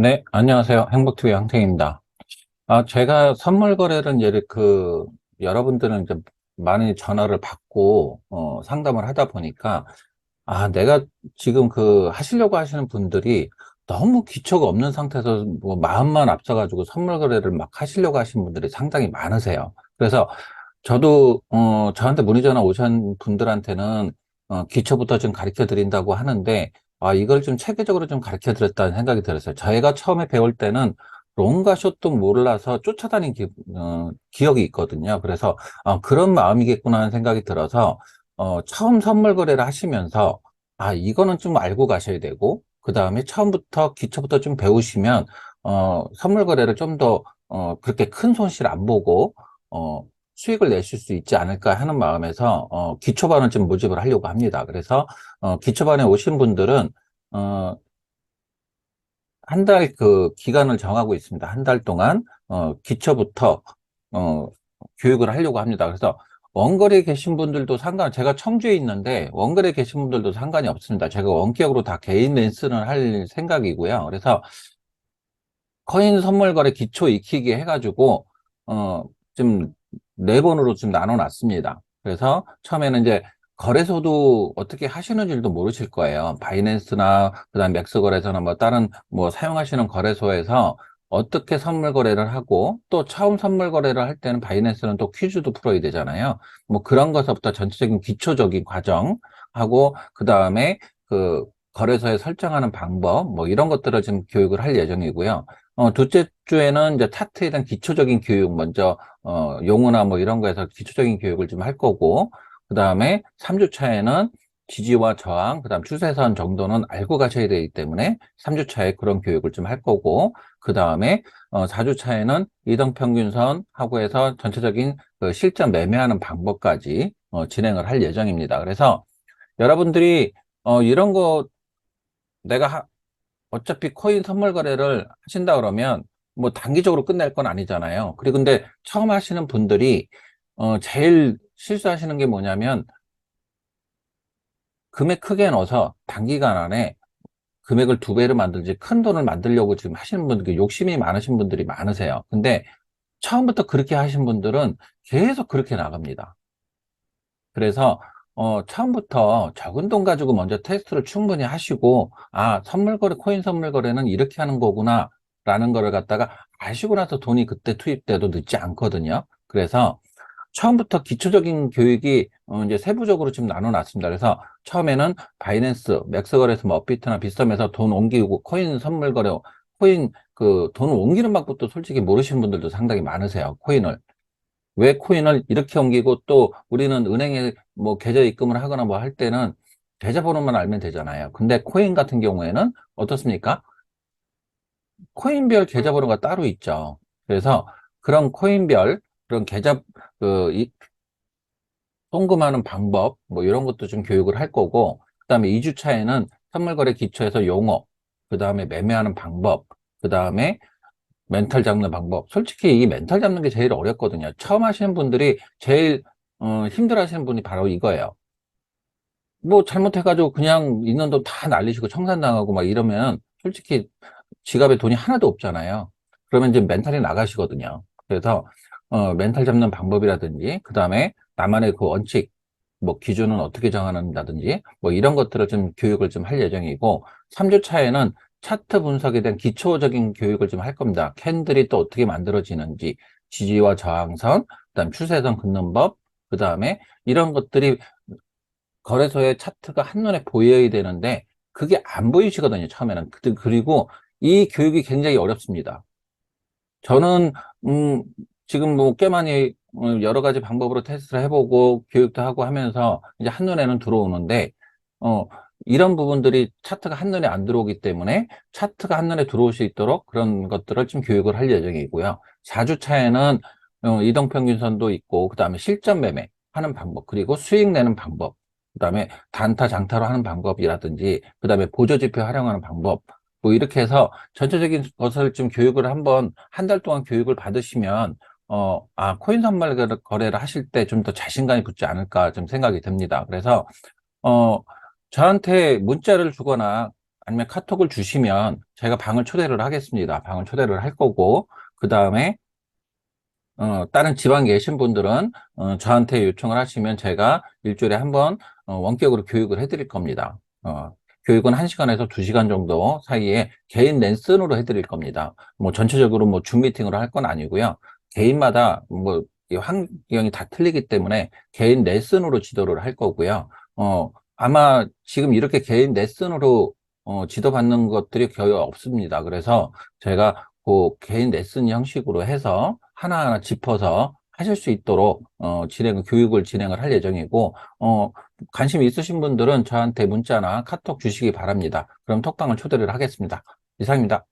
네, 안녕하세요. 행복TV 황탱입니다. 아, 제가 선물 거래는 예를 그, 여러분들은 이제 많이 전화를 받고, 어, 상담을 하다 보니까, 아, 내가 지금 그 하시려고 하시는 분들이 너무 기초가 없는 상태에서 뭐 마음만 앞서가지고 선물 거래를 막 하시려고 하시는 분들이 상당히 많으세요. 그래서 저도, 어, 저한테 문의 전화 오신 분들한테는, 어, 기초부터 좀 가르쳐 드린다고 하는데, 아, 이걸 좀 체계적으로 좀 가르쳐 드렸다는 생각이 들었어요. 저희가 처음에 배울 때는 롱가 숏도 몰라서 쫓아다닌 기, 어, 기억이 있거든요. 그래서, 아, 그런 마음이겠구나 하는 생각이 들어서, 어, 처음 선물 거래를 하시면서, 아, 이거는 좀 알고 가셔야 되고, 그 다음에 처음부터 기초부터 좀 배우시면, 어, 선물 거래를 좀 더, 어, 그렇게 큰 손실 안 보고, 어, 수익을 내실 수 있지 않을까 하는 마음에서 어, 기초반을 좀 모집을 하려고 합니다. 그래서 어, 기초반에 오신 분들은 어, 한 달 그 기간을 정하고 있습니다. 한 달 동안 어, 기초부터 어, 교육을 하려고 합니다. 그래서 원거리에 계신 분들도 상관, 제가 청주에 있는데 원거리에 계신 분들도 상관이 없습니다. 제가 원격으로 다 개인 레슨을 할 생각이고요. 그래서 코인 선물 거래 기초 익히기 해가지고 어, 좀 네 번으로 좀 나눠 놨습니다. 그래서 처음에는 이제 거래소도 어떻게 하시는 줄도 모르실 거예요. 바이낸스나 그다음 맥스 거래소나 뭐 다른 뭐 사용하시는 거래소에서 어떻게 선물 거래를 하고 또 처음 선물 거래를 할 때는 바이낸스는 또 퀴즈도 풀어야 되잖아요. 뭐 그런 것부터 전체적인 기초적인 과정 하고 그다음에 그 거래소에 설정하는 방법 뭐 이런 것들을 좀 교육을 할 예정이고요. 어, 둘째 주에는 이제 차트에 대한 기초적인 교육 먼저 어, 용어나 뭐 이런 거에서 기초적인 교육을 좀 할 거고 그 다음에 3주 차에는 지지와 저항, 그 다음 추세선 정도는 알고 가셔야 되기 때문에 3주 차에 그런 교육을 좀 할 거고 그 다음에 어, 4주 차에는 이동 평균선하고 해서 전체적인 그 실전 매매하는 방법까지 어, 진행을 할 예정입니다. 그래서 여러분들이 어, 이런 거 내가 하, 어차피 코인 선물 거래를 하신다 그러면 뭐 단기적으로 끝낼 건 아니잖아요. 그리고 근데 처음 하시는 분들이 어 제일 실수하시는 게 뭐냐면 금액 크게 넣어서 단기간 안에 금액을 두 배로 만들지 큰 돈을 만들려고 지금 하시는 분들 욕심이 많으신 분들이 많으세요. 근데 처음부터 그렇게 하신 분들은 계속 그렇게 나갑니다. 그래서 어, 처음부터 적은 돈 가지고 먼저 테스트를 충분히 하시고, 아, 선물 거래, 코인 선물 거래는 이렇게 하는 거구나, 라는 거를 갖다가 아시고 나서 돈이 그때 투입돼도 늦지 않거든요. 그래서 처음부터 기초적인 교육이 어, 이제 세부적으로 지금 나눠 놨습니다. 그래서 처음에는 바이낸스, 맥스 거래소, 뭐 업비트나 비썸에서 돈 옮기고 코인 선물 거래, 코인 그 돈 옮기는 방법도 솔직히 모르시는 분들도 상당히 많으세요. 코인을. 왜 코인을 이렇게 옮기고 또 우리는 은행에 뭐 계좌 입금을 하거나 뭐 할 때는 계좌번호만 알면 되잖아요. 근데 코인 같은 경우에는 어떻습니까? 코인별 계좌번호가 따로 있죠. 그래서 그런 코인별 그런 계좌 그 이, 송금하는 방법 뭐 이런 것도 좀 교육을 할 거고 그다음에 2주 차에는 선물거래 기초에서 용어 그다음에 매매하는 방법 그다음에 멘탈 잡는 방법. 솔직히 이 멘탈 잡는 게 제일 어렵거든요. 처음 하시는 분들이 제일 어, 힘들어 하시는 분이 바로 이거예요. 뭐 잘못해가지고 그냥 있는 돈 다 날리시고 청산당하고 막 이러면 솔직히 지갑에 돈이 하나도 없잖아요. 그러면 이제 멘탈이 나가시거든요. 그래서 어, 멘탈 잡는 방법이라든지 그 다음에 나만의 그 원칙 뭐 기준은 어떻게 정하는다든지 뭐 이런 것들을 좀 교육을 좀 할 예정이고 3주 차에는 차트 분석에 대한 기초적인 교육을 좀 할 겁니다. 캔들이 또 어떻게 만들어지는지, 지지와 저항선, 그다음 추세선 긋는 법, 그 다음에 이런 것들이 거래소의 차트가 한눈에 보여야 되는데 그게 안 보이시거든요. 처음에는. 그리고 이 교육이 굉장히 어렵습니다. 저는 음, 지금 뭐 꽤 많이 어, 여러 가지 방법으로 테스트를 해보고 교육도 하고 하면서 이제 한눈에는 들어오는데 어, 이런 부분들이 차트가 한눈에 안 들어오기 때문에 차트가 한눈에 들어올 수 있도록 그런 것들을 좀 교육을 할 예정이고요. 4주 차에는 어, 이동평균선도 있고 그 다음에 실전 매매 하는 방법 그리고 수익 내는 방법 그 다음에 단타 장타로 하는 방법이라든지 그 다음에 보조지표 활용하는 방법 뭐 이렇게 해서 전체적인 것을 좀 교육을 한번 한 달 동안 교육을 받으시면 어, 아, 코인 선물 거래를 하실 때 좀 더 자신감이 붙지 않을까 좀 생각이 듭니다. 그래서 어, 저한테 문자를 주거나 아니면 카톡을 주시면 제가 방을 초대를 하겠습니다. 방을 초대를 할 거고, 그 다음에, 어, 다른 지방에 계신 분들은, 어, 저한테 요청을 하시면 제가 일주일에 한 번, 어, 원격으로 교육을 해드릴 겁니다. 어, 교육은 1시간에서 2시간 정도 사이에 개인 랜선으로 해드릴 겁니다. 뭐 전체적으로 뭐 줌 미팅으로 할 건 아니고요. 개인마다 뭐이 환경이 다 틀리기 때문에 개인 레슨으로 지도를 할 거고요. 어, 아마 지금 이렇게 개인 레슨으로 어, 지도받는 것들이 거의 없습니다. 그래서 제가 그 개인 레슨 형식으로 해서 하나하나 짚어서 하실 수 있도록 어, 진행, 교육을 진행을 할 예정이고, 어, 관심 있으신 분들은 저한테 문자나 카톡 주시기 바랍니다. 그럼 톡방을 초대를 하겠습니다. 이상입니다.